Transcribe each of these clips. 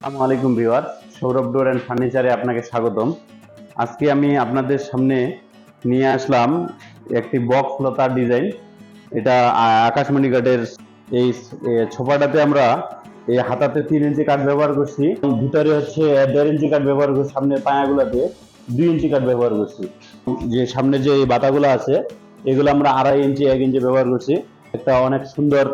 আসসালামু আলাইকুম viewer, Saurav door and ফার্নিচারে আপনাকে স্বাগতম। আজকে আমি আপনাদের সামনে নিয়ে আসলাম একটি বক্স লতার ডিজাইন। এটা আকাশমণি কাঠের এই ছোপাটাতে আমরা এই হাতাতে তিন ইঞ্চি কাঠ ব্যবহার করছি ভিতরে হচ্ছে দেড় ইঞ্চি কাঠ ব্যবহার করছি সামনের পায়াগুলোতে দুই ইঞ্চি কাঠ ব্যবহার করছি। যে সামনে যে বাতাগুলো আছে, এগুলো আমরা আড়াই ইঞ্চি, এক ইঞ্চি ব্যবহার করছি। একটা অনেক সুন্দর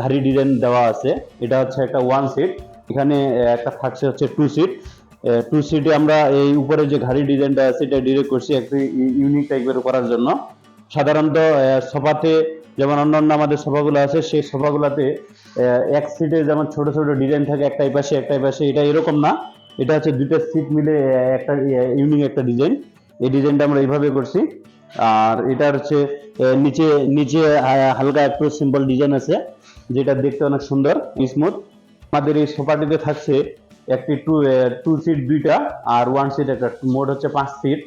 ঘাড়ি ডিজাইন দেওয়া আছে। এটা হচ্ছে একটা ওয়ান সিট এখানে একটা থাকছে হচ্ছে টু সিট টু সিটে আমরা এই উপরে যে ঘাড়ি ডিজাইনটা আছে, এটা ডিরেক্ট করছি একটু ইউনিক টাইপের করার জন্য। সাধারণত সোফাতে যেমন অন্যান্য আমাদের সোফাগুলো আছে, সেই সোফাগুলোতে এক সিটে যেমন ছোট ছোট ডিজাইন থাকে একটাই পাশে একটাই পাশে, এটা এরকম না। এটা হচ্ছে দুটো সিট মিলে একটা ইউনিক একটা ডিজাইন এই ডিজাইনটা আমরা এইভাবে করছি। আর এটা হচ্ছে নিচে নিচে হালকা একটু সিম্পল ডিজাইন আছে, যেটা দেখতে অনেক সুন্দর স্মুথ আমাদের এই সোফাটিতে থাকছে একটি টু টু সিট দুইটা আর ওয়ান সিট একটা, মোট হচ্ছে পাঁচ সিট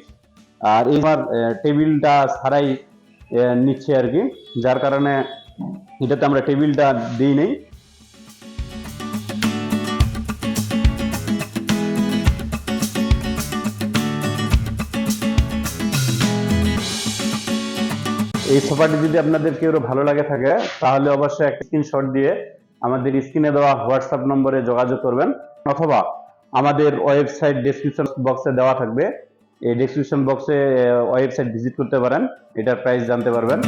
আর এবার টেবিলটা ছাড়াই নিচ্ছে আর কি, যার কারণে এটাতে আমরা টেবিলটা দিই নেই। এই সোফাটি যদি আপনাদের কেউ ভালো লাগে থাকে, তাহলে অবশ্যই একটা স্ক্রিনশট দিয়ে আমাদের স্ক্রিনে দেওয়া হোয়াটসঅ্যাপ নম্বরে যোগাযোগ করবেন অথবা আমাদের ওয়েবসাইট ডিসক্রিপশন বক্সে দেওয়া থাকবে। এই ডিসক্রিপশন বক্সে ওয়েবসাইট ভিজিট করতে পারেন। এটার প্রাইস জানতে পারবেন।